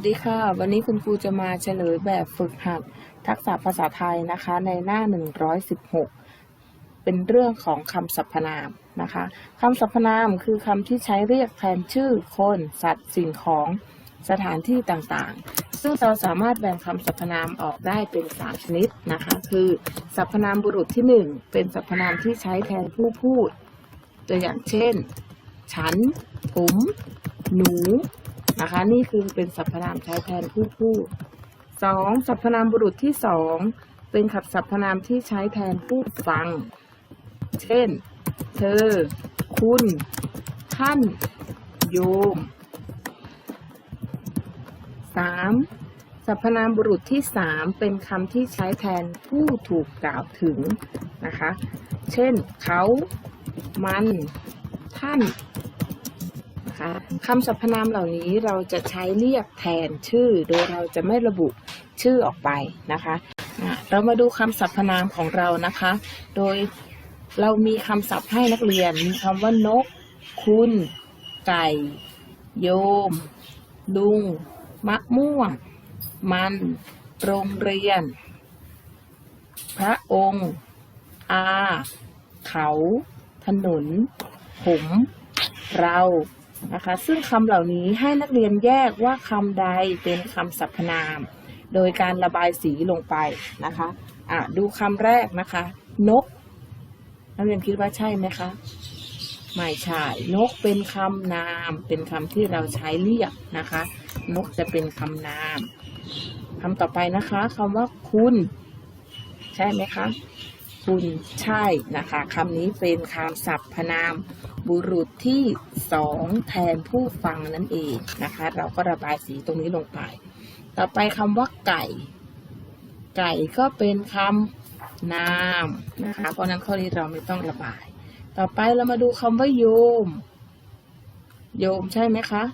วัสดีค่ะ วันนี้คุณครูจะมาเฉลยแบบฝึกหัด ทักษะภาษาไทยนะคะในหน้า 116 เป็นเรื่องของคำสรรพนามนะคะคำสรรพนามคือคำที่ใช้เรียกแทนชื่อคน สัตว์สิ่งของสถานที่ต่างๆ ซึ่งเราสามารถแบ่งคำสรรพนามออกได้เป็น 3 ชนิดนะคะ คือสรรพนามบุรุษที่ 1 เป็นสรรพนามที่ใช้แทนผู้พูด ตัวอย่างเช่น ฉัน ผม หนู นะคะ นี่คือเป็นสรรพนามใช้แทนผู้พูดสองสรรพนามบุรุษที่สองเป็นขับสรรพนามที่ใช้แทนผู้ฟัง เช่น เธอ คุณ ท่าน โยมสามสรรพนามบุรุษที่สามเป็นคำที่ใช้แทนผู้ถูกกล่าวถึงนะคะ เช่น เขา มัน ท่าน นะคะคำสรรพนามเหล่านี้เราจะใช้เรียกแทนชื่อ โดยเราจะไม่ระบุชื่อออกไปนะคะอะเรามาดูคำสรรพนามของเรานะคะ โดยเรามีคำศัพท์ให้นักเรียน มีคำว่านก คุณ ไก่ โยม ลุง มะม่วง มัน โรงเรียน พระองค์ อา เขา ถนนผมเรา นะคะ ซึ่งคำเหล่านี้ให้นักเรียนแยกว่าคำใดเป็นคำสรรพนาม โดยการระบายสีลงไปนะคะอะดูคำแรกนะคะ นก นักเรียนคิดว่าใช่ไหมคะไม่ใช่นกเป็นคำนาม เป็นคำที่เราใช้เรียกนะคะ นกจะเป็นคำนามคำต่อไปนะคะคำว่าคุณ ใช่ไหมคะ คุณใช่นะคะคำนี้เป็นคำสรรพนาม บุรุษที่สองแทนผู้ฟังนั่นเองนะคะ เราก็ระบายสีตรงนี้ลงไป ต่อไปคำว่าไก่ ไก่ก็เป็นคำนามนะคะ เพราะนั้นข้อนี้เราไม่ต้องระบาย ต่อไปเรามาดูคำว่าโยม โยมใช่ไหมคะ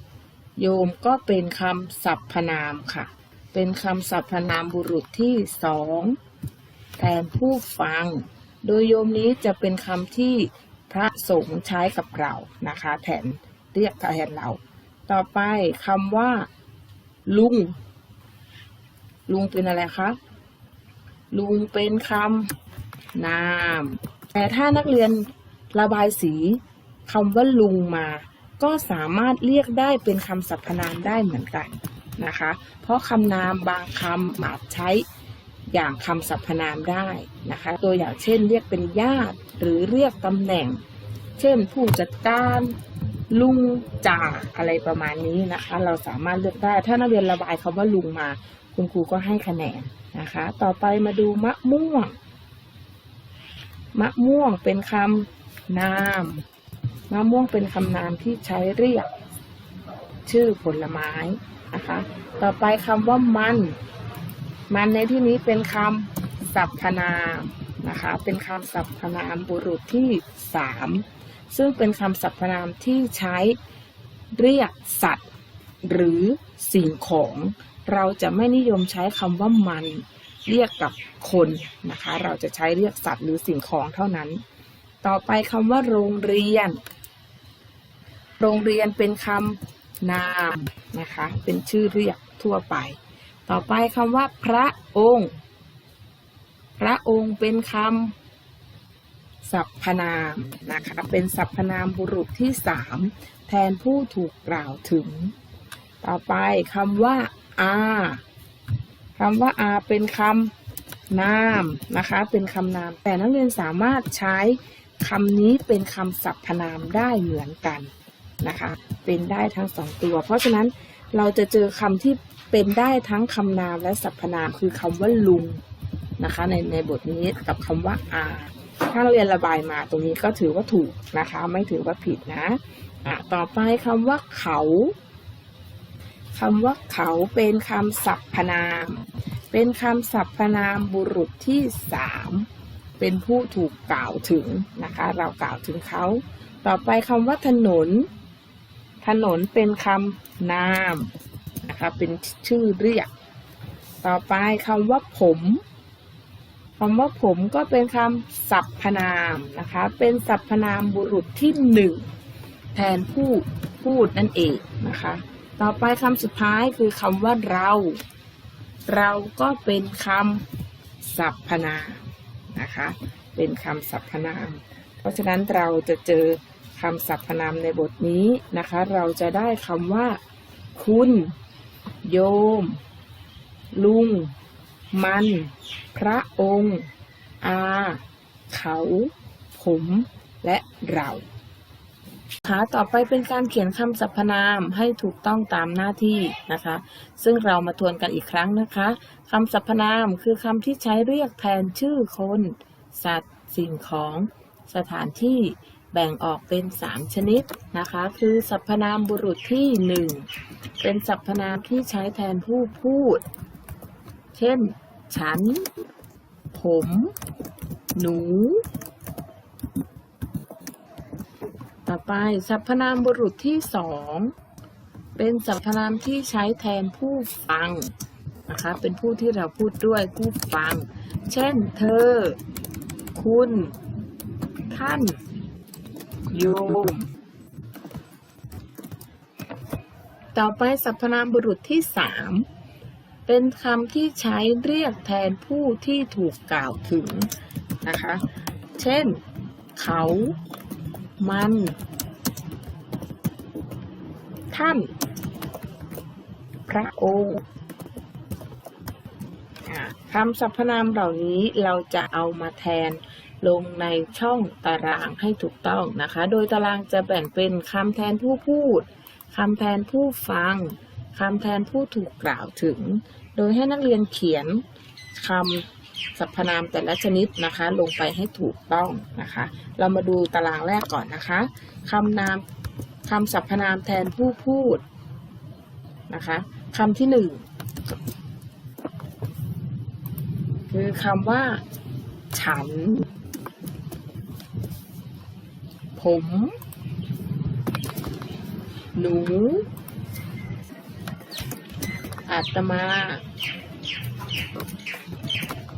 โยมก็เป็นคำสรรพนามค่ะ เป็นคำสรรพนามบุรุษที่สองแทนผู้ฟัง โดยโยมนี้จะเป็นคำที่ พระสงฆ์ใช้กับเรานะคะ แทนเรียกแทนเรา ต่อไปคำว่า ลุง ลุงเป็นอะไรคะลุงเป็นคำนาม แต่ถ้านักเรียนระบายสีคำว่าลุงมา ก็สามารถเรียกได้เป็นคำสรรพนามได้เหมือนกันนะคะ เพราะคำนามบางคำอาจใช้ อย่างคำสรรพนามได้นะคะ ตัวอย่างเช่นเรียกเป็นญาติหรือเรียกตำแหน่ง เช่นผู้จัดการลุงจ่าอะไรประมาณนี้นะคะ เราสามารถเลือกได้ถ้านักเรียนระบายคำว่าลุงมา คุณครูก็ให้คะแนนนะคะ ต่อไปมาดูมะม่วง มะม่วงเป็นคำนามมะม่วงเป็นคำนามที่ใช้เรียก ชื่อผลไม้นะคะ ต่อไปคำว่ามัน มันในที่นี้เป็นคำสรรพนามนะคะ เป็นคำสรรพนามบุรุษที่สามซึ่งเป็นคำสรรพนามที่ใช้เรียกสัตว์ หรือสิ่งของ เราจะไม่นิยมใช้คำว่ามันเรียกกับคนนะคะ เราจะใช้เรียกสัตว์หรือสิ่งของเท่านั้น ต่อไปคำว่าโรงเรียน โรงเรียนเป็นคำนามนะคะ เป็นชื่อเรียกทั่วไป ต่อไปคำว่าพระองค์ พระองค์เป็นคำสรรพนามนะคะ เป็นสรรพนามบุรุษที่สามแทนผู้ถูกกล่าวถึง ต่อไปคำว่าอาคำว่าอาเป็นคำนามนะคะ เป็นคำนาม แต่นักเรียนสามารถใช้คำนี้เป็นคำสรรพนามได้เหมือนกันนะคะ เป็นได้ทั้งสองตัว เพราะฉะนั้นเราจะเจอคำที่ เป็นได้ทั้งคำนามและสรรพนามคือคำว่าลุงนะคะ ในในบทนี้กับคำว่าอาถ้าเราเรียนระบายมาตรงนี้ก็ถือว่าถูกนะคะ ไม่ถือว่าผิดนะอะต่อไปคำว่าเขาคำว่าเขาเป็นคำสรรพนาม เป็นคำสรรพนามบุรุษที่สามเป็นผู้ถูกกล่าวถึงนะคะ เรากล่าวถึงเขา ต่อไปคำว่าถนน ถนนเป็นคำนาม นะคะเป็นชื่อเรียก ต่อไปคำว่าผมคำว่าผมก็เป็นคำสรรพนามนะคะ เป็นสรรพนามบุรุษที่หนึ่งแทนผู้พูดนั่นเองนะคะ ต่อไปคำสุดท้ายคือคำว่าเรา เราก็เป็นคำสรรพนามนะคะ เป็นคำสรรพนาม เพราะฉะนั้นเราจะเจอคำสรรพนามในบทนี้นะคะ เราจะได้คำว่า คุณ โยม ลุง มัน พระองค์ อา เขา ผม และเราขาต่อไปเป็นการเขียนคำสรรพนามให้ถูกต้องตามหน้าที่นะคะ ซึ่งเรามาทวนกันอีกครั้งนะคะคำสรรพนามคือคำที่ใช้เรียกแทนชื่อคน สัตว์ สิ่งของ สถานที่ แบ่งออกเป็น 3 ชนิดนะคะ คือสรรพนามบุรุษที่ 1 เป็นสรรพนามที่ใช้แทนผู้พูด เช่น ฉัน ผม หนู ต่อไปสรรพนามบุรุษที่สองเป็นสรรพนามที่ใช้แทนผู้ฟังนะคะ เป็นผู้ที่เราพูดด้วยผู้ฟัง เช่น เธอ คุณ ท่าน ยมต่อไปสรรพนามบุรุษที่สามเป็นคำที่ใช้เรียกแทนผู้ที่ถูกกล่าวถึงนะคะ เช่น เขา มัน ท่าน พระองค์อ่าคำสรรพนามเหล่านี้เราจะเอามาแทน ลงในช่องตารางให้ถูกต้องนะคะ โดยตารางจะแบ่งเป็นคำแทนผู้พูดคำแทนผู้ฟังคำแทนผู้ถูกกล่าวถึง โดยให้นักเรียนเขียนคำสรรพนามแต่ละชนิดนะคะ ลงไปให้ถูกต้องนะคะ เรามาดูตารางแรกก่อนนะคะคำนามคำสรรพนามแทนผู้พูดนะคะคำที่หนึ่งคือคำว่า ฉัน ผม หนู อาตมา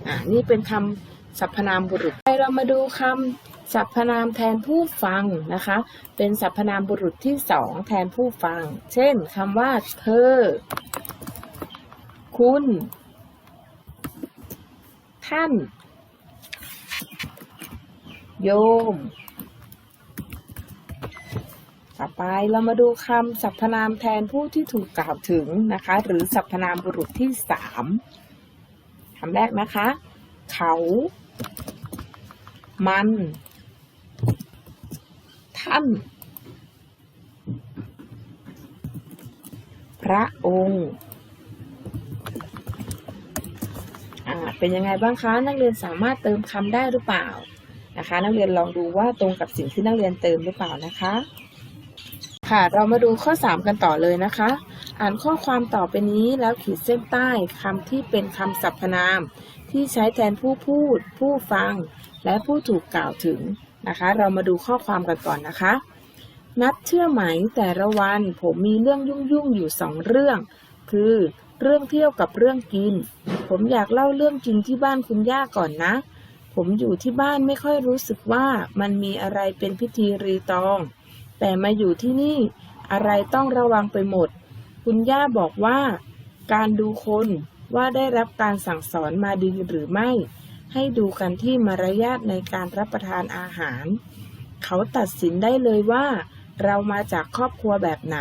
อ่านี่เป็นคำสรรพนามบุรุษไปเรามาดูคำสรรพนามแทนผู้ฟังนะคะ เป็นสรรพนามบุรุษที่สองแทนผู้ฟัง เช่นคำว่า เธอ คุณ ท่าน โยม ต่อไปเรามาดูคำสรรพนามแทนผู้ที่ถูกกล่าวถึงนะคะ หรือสรรพนามบุรุษที่สามคำแรกนะคะ เขา มัน ท่าน พระองค์อ่าเป็นยังไงบ้างคะ นักเรียนสามารถเติมคำได้หรือเปล่านะคะ นักเรียนลองดูว่าตรงกับสิ่งที่นักเรียนเติมหรือเปล่านะคะ ค่ะ เรามาดูข้อ 3 กันต่อเลยนะคะ อ่านข้อความต่อไปนี้แล้วขีดเส้นใต้คำที่เป็นคำสรรพนาม ที่ใช้แทนผู้พูด ผู้ฟัง และผู้ถูกกล่าวถึงนะคะ เรามาดูข้อความกันก่อนนะคะ นัดเชื่อไหมแต่ละวันผมมีเรื่องยุ่งๆอยู่สองเรื่อง คือเรื่องเที่ยวกับเรื่องกิน ผมอยากเล่าเรื่องกินที่บ้านคุณย่าก่อนนะ ผมอยู่ที่บ้านไม่ค่อยรู้สึกว่ามันมีอะไรเป็นพิธีรีตอง แต่มาอยู่ที่นี่อะไรต้องระวังไปหมด คุณย่าบอกว่า การดูคนว่าได้รับการสั่งสอนมาดีหรือไม่ ให้ดูกันที่มารยาทในการรับประทานอาหาร เขาตัดสินได้เลยว่า เรามาจากครอบครัวแบบไหน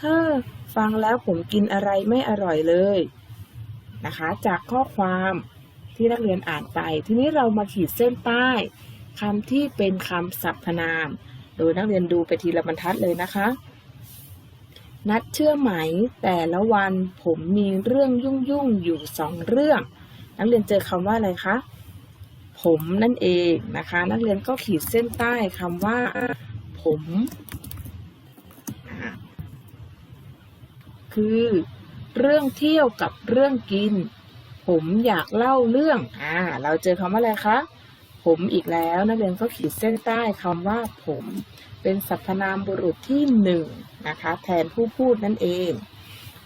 เฮ้อ ฟังแล้วผมกินอะไรไม่อร่อยเลยนะคะ จากข้อความที่นักเรียนอ่านไป ทีนี้เรามาขีดเส้นใต้คำที่เป็นคำสรรพนาม ดยนักเรียนดูไปทีละบรรทัดเลยนะคะ นัดเชื่อไหม แต่ละวันผมมีเรื่องยุ่งยุ่งๆอยู่สองเรื่อง นักเรียนเจอคำว่าอะไรคะ ผมนั่นเองนะคะ นักเรียนก็ขีดเส้นใต้คำว่า ผม คือเรื่องเที่ยวกับเรื่องกิน ผมอยากเล่าเรื่อง อ่า เราเจอคำว่าอะไรคะ ผมอีกแล้ว นักเรียนก็ขีดเส้นใต้คำว่าผม เป็นสรรพนามบุรุษที่หนึ่งนะคะ แทนผู้พูดนั่นเอง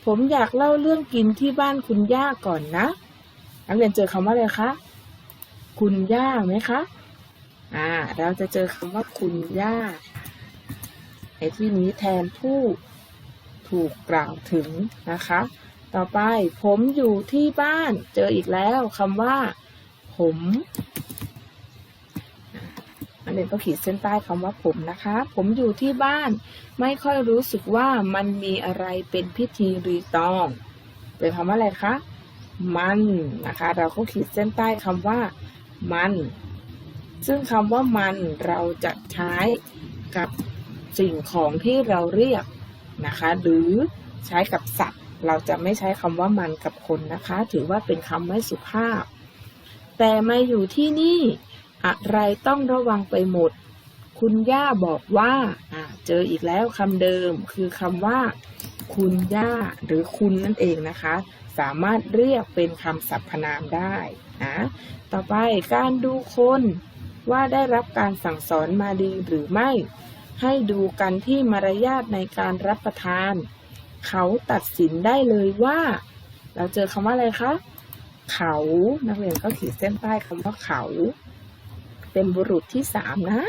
ผมอยากเล่าเรื่องกินที่บ้านคุณย่าก่อนนะ นักเรียนเจอคำว่าอะไรคะ คุณย่าไหมคะ อ่า เราจะเจอคำว่าคุณย่า ในที่นี้แทนผู้ถูกกล่าวถึงนะคะ ต่อไปผมอยู่ที่บ้าน เจออีกแล้วคำว่า ผม อันก็ขีดเส้นใต้คำว่าผมนะคะ ผมอยู่ที่บ้านไม่ค่อยรู้สึกว่ามันมีอะไรเป็นพิธีรีตอง เป็นคำว่าอะไรคะ มันนะคะ เราก็ขีดเส้นใต้คำว่า มัน ซึ่งคำว่ามันเราจะใช้กับสิ่งของที่เราเรียกนะคะ หรือใช้กับสัตว์ เราจะไม่ใช้คำว่ามันกับคนนะคะ ถือว่าเป็นคำไม่สุภาพ แต่มาอยู่ที่นี่ อะไรต้องระวังไปหมด คุณย่าบอกว่าเจออีกแล้วคำเดิม คือคำว่า คุณย่าหรือคุณนั่นเองนะคะ สามารถเรียกเป็นคำสรรพนามได้นะต่อไปการดูคนว่าได้รับการสั่งสอนมาดีหรือไม่ ให้ดูกันที่มารยาทในการรับประทาน เขาตัดสินได้เลยว่า เราเจอคำว่าอะไรคะ เขานักเรียนก็ขีดเส้นใต้คำว่าเขา เป็นบุรุษที่สามนะ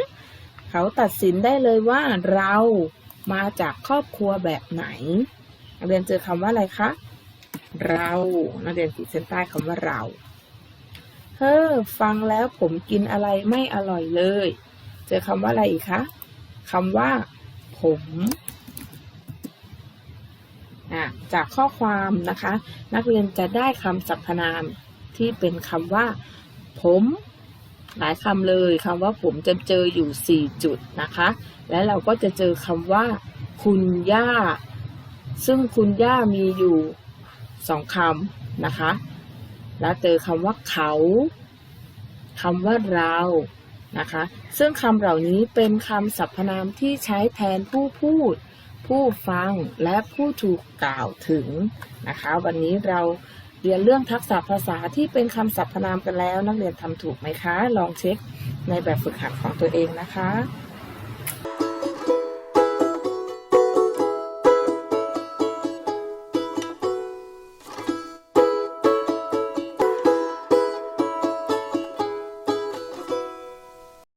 เขาตัดสินได้เลยว่าเรามาจากครอบครัวแบบไหน นักเรียนเจอคำว่าอะไรคะ เรา นักเรียนขีดเส้นใต้คำว่าเราเฮ้อฟังแล้วผมกินอะไรไม่อร่อยเลย เจอคำว่าอะไรอีกคะคำว่า ผมจากข้อความนะคะ นักเรียนจะได้คำสรรพนามที่เป็นคำว่า ผม หลายคำเลยคำว่าผมจะเจออยู่ 4 จุดนะคะ และเราก็จะเจอคำว่า คุณย่า ซึ่งคุณย่ามีอยู่สองคำนะคะ แล้วเจอคำว่าเขาคำว่าเรานะคะ ซึ่งคำเหล่านี้เป็นคำสรรพนามที่ใช้แทนผู้พูด ผู้ฟังและผู้ถูกกล่าวถึงนะคะ วันนี้เรา เรียนเรื่องทักษะภาษาที่เป็นคำศัพท์พนามกันแล้ว นักเรียนทำถูกไหมคะ ลองเช็คในแบบฝึกหัดของตัวเองนะคะ